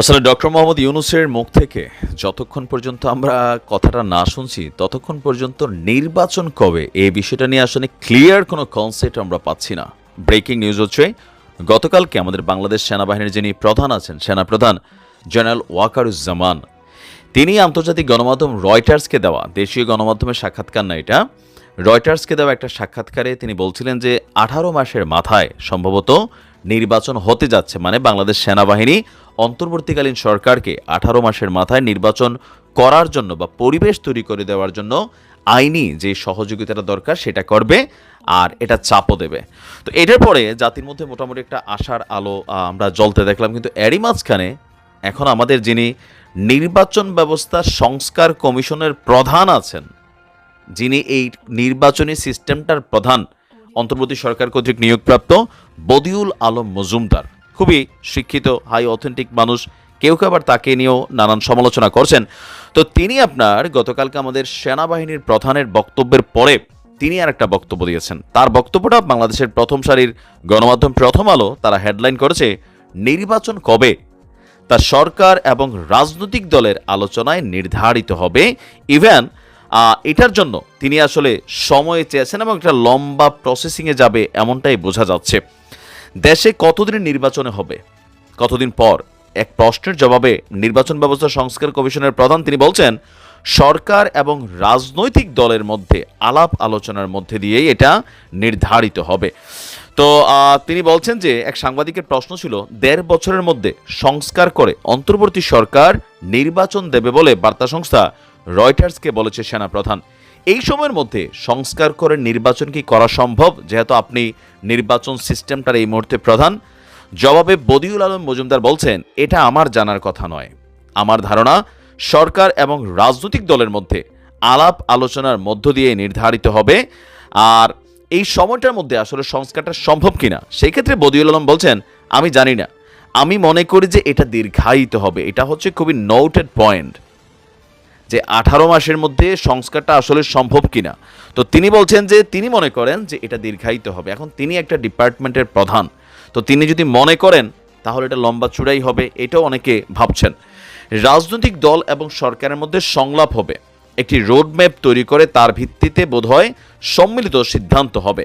আসলে ডক্টর মোহাম্মদ ইউনুসের মুখ থেকে যতক্ষণ পর্যন্ত আমরা কথাটা না শুনছি, ততক্ষণ পর্যন্ত নির্বাচন কবে? এই বিষয়টা নিয়ে আসলে ক্লিয়ার কোনো কনসেপ্ট আমরা পাচ্ছি না। ব্রেকিং নিউজ হচ্ছে, গতকালকে আমাদের বাংলাদেশ সেনাবাহিনীর যিনি প্রধান আছেন, সেনাপ্রধান জেনারেল ওয়াকারুজ্জামান, তিনি আন্তর্জাতিক গণমাধ্যম রয়টার্সকে দেওয়া, দেশীয় গণমাধ্যমের সাক্ষাৎকার না এটা, রয়টার্সকে দেওয়া একটা সাক্ষাৎকারে তিনি বলছিলেন যে আঠারো মাসের মাথায় সম্ভবত নির্বাচন হতে যাচ্ছে মানে বাংলাদেশ সেনাবাহিনী অন্তর্বর্তীকালীন সরকারকে আঠারো মাসের মাথায় নির্বাচন করার জন্য বা পরিবেশ তৈরি করে দেওয়ার জন্য আইনি যে সহযোগিতাটা দরকার সেটা করবে আর এটা চাপও দেবে। তো এটার পরে জাতির মধ্যে মোটামুটি একটা আশার আলো আমরা জ্বলতে দেখলাম। কিন্তু এরই মাঝখানে এখন আমাদের যিনি নির্বাচন ব্যবস্থা সংস্কার কমিশনের প্রধান আছেন, যিনি এই নির্বাচনী সিস্টেমটার প্রধান, অন্তর্বর্তী সরকার কর্তৃক নিয়োগপ্রাপ্ত বদিউল আলম মজুমদার। খুবই শিক্ষিত হাই অথেন্টিক মানুষ। কেউ কেউ আবার তাকে নিয়েও নানান সমালোচনা করছেন। তো তিনি আপনার গতকালকে আমাদের সেনাবাহিনীর প্রধানের বক্তব্যের পরে তিনি আর একটা বক্তব্য দিয়েছেন। তার বক্তব্যটা বাংলাদেশের প্রথম সারির গণমাধ্যম প্রথম আলো তারা হেডলাইন করেছে, নির্বাচন কবে? তা সরকার এবং রাজনৈতিক দলের আলোচনায় নির্ধারিত হবে। ইভেন এটার জন্য তিনি আসলে সময় চেয়েছেন এবং একটা লম্বা প্রসেসিংয়ে যাবে এমনটাই বোঝা যাচ্ছে। দেশে কতদিনের নির্বাচনে হবে? কতদিন পর? এক প্রশ্নের জবাবে নির্বাচন ব্যবস্থা সংস্কার কমিশনের প্রধান তিনি বলছেন, সরকার এবং রাজনৈতিক দলের মধ্যে আলাপ আলোচনার মধ্যে দিয়েই এটা নির্ধারিত হবে। তো তিনি বলছেন যে, এক সাংবাদিকের প্রশ্ন ছিল, দেড় বছরের মধ্যে সংস্কার করে অন্তর্বর্তী সরকার নির্বাচন দেবে বলে বার্তা সংস্থা রয়টার্সকে বলেছে সেনাপ্রধান। এই সময়ের মধ্যে সংস্কার করে নির্বাচন কি করা সম্ভব? যেহেতু আপনি নির্বাচন সিস্টেমটার এই মুহূর্তে প্রধান। জবাবে বদিউল আলম মজুমদার বলছেন, এটা আমার জানার কথা নয়। আমার ধারণা, সরকার এবং রাজনৈতিক দলের মধ্যে আলাপ আলোচনার মধ্য দিয়ে নির্ধারিত হবে। আর এই সময়টার মধ্যে আসলে সংস্কারটা সম্ভব কিনা? সেই ক্ষেত্রে বদিউল আলম বলছেন, আমি জানি না। আমি মনে করি যে এটা দীর্ঘায়িত হবে। এটা হচ্ছে খুবই নোটেড পয়েন্ট যে আঠারো মাসের মধ্যে সংস্কারটা আসলে সম্ভব কিনা। তো তিনি বলছেন যে, তিনি মনে করেন যে এটা দীর্ঘায়িত হবে। এখন তিনি একটা ডিপার্টমেন্টের প্রধান। তো তিনি যদি মনে করেন, তাহলে এটা লম্বা চূড়াই হবে, এটাও অনেকে ভাবছেন। রাজনৈতিক দল এবং সরকারের মধ্যে সংলাপ হবে। একটি রোডম্যাপ তৈরি করে তার ভিত্তিতে বোধহয় সম্মিলিত সিদ্ধান্ত হবে।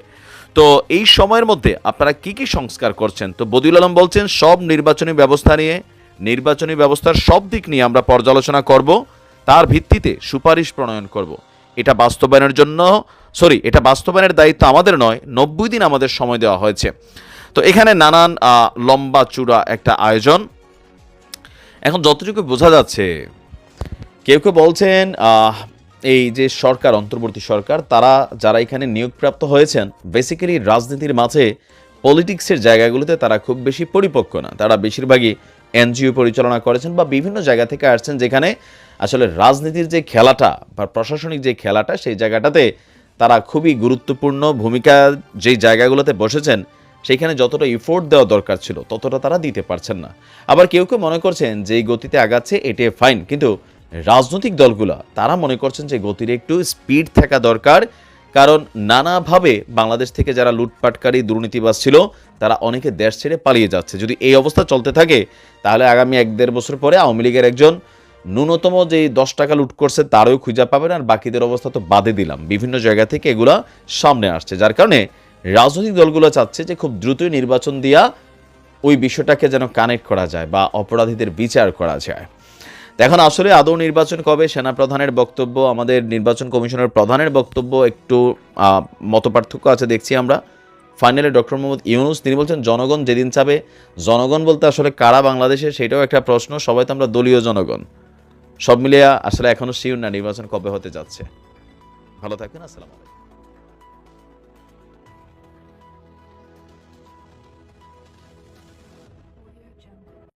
তো এই সময়ের মধ্যে আপনারা কি কি সংস্কার করছেন? তো বদিউল আলম বলছেন, সব নির্বাচনী ব্যবস্থা নিয়ে, নির্বাচনী ব্যবস্থার সব দিক নিয়ে আমরা পর্যালোচনা করব। তার ভিত্তিতে সুপারিশ প্রণয়ন করব। এটা বাস্তবায়নের জন্য, সরি, এটা বাস্তবায়নের দায়িত্ব আমাদের নয়, নব্বই দিন আমাদের সময় দেওয়া হয়েছে। তো এখানে নানান লম্বা চূড়া একটা আয়োজন। এখন যতটুকু বোঝা যাচ্ছে, কেউ কেউ বলছেন এই যে সরকার, অন্তর্বর্তী সরকার, তারা যারা এখানে নিয়োগপ্রাপ্ত হয়েছেন বেসিক্যালি রাজনীতির মাঝে পলিটিক্সের জায়গাগুলোতে তারা খুব বেশি পরিপক্ক না। তারা বেশিরভাগই এনজিও পরিচালনা করেছেন বা বিভিন্ন জায়গা থেকে আসছেন যেখানে আসলে রাজনীতির যে খেলাটা বা প্রশাসনিক যে খেলাটা, সেই জায়গাটাতে তারা খুবই গুরুত্বপূর্ণ ভূমিকা যেই জায়গাগুলোতে বসেছেন, সেইখানে যতটা ইফোর্ট দেওয়া দরকার ছিল, ততটা তারা দিতে পারছেন না। আবার কেউ কেউ মনে করছেন যে গতিতে আগাচ্ছে, এটি ফাইন কিন্তু রাজনৈতিক দলগুলো, তারা মনে করছেন যে গতির একটু স্পিড থাকা দরকার। কারণ নানাভাবে বাংলাদেশ থেকে যারা লুটপাটকারী, দুর্নীতিবাজ ছিল, তারা অনেকে দেশ ছেড়ে পালিয়ে যাচ্ছে। যদি এই অবস্থা চলতে থাকে, তাহলে আগামী এক দেড় বছর পরে আওয়ামী লীগের একজন ন্যূনতম যে দশ টাকা লুট করছে, তারও খুঁজে পাবেন আর বাকিদের অবস্থা তো বাদে দিলাম। বিভিন্ন জায়গা থেকে এগুলা সামনে আসছে, যার কারণে রাজনৈতিক দলগুলো চাচ্ছে যে খুব দ্রুতই নির্বাচন দিয়া ওই বিষয়টাকে যেন কানেক্ট করা যায় বা অপরাধীদের বিচার করা যায়। এখন আসলে আদৌ নির্বাচন কবে? সেনাপ্রধানের বক্তব্য, আমাদের নির্বাচন কমিশনের প্রধানের বক্তব্য একটু মতপার্থক্য আছে, দেখছি আমরা। ফাইনালে ডক্টর মোহাম্মদ ইউনুস, তিনি বলছেন, জনগণ যেদিন চাবে, জনগণ বলতে আসলে কারা বাংলাদেশে, সেটাও একটা প্রশ্ন। সবাই তো আমরা দলীয় জনগণ। সব মিলিয়ে আসলে এখনও শিওর না নির্বাচন কবে হতে যাচ্ছে। ভালো থাকবেন, আসসালামু আলাইকুম।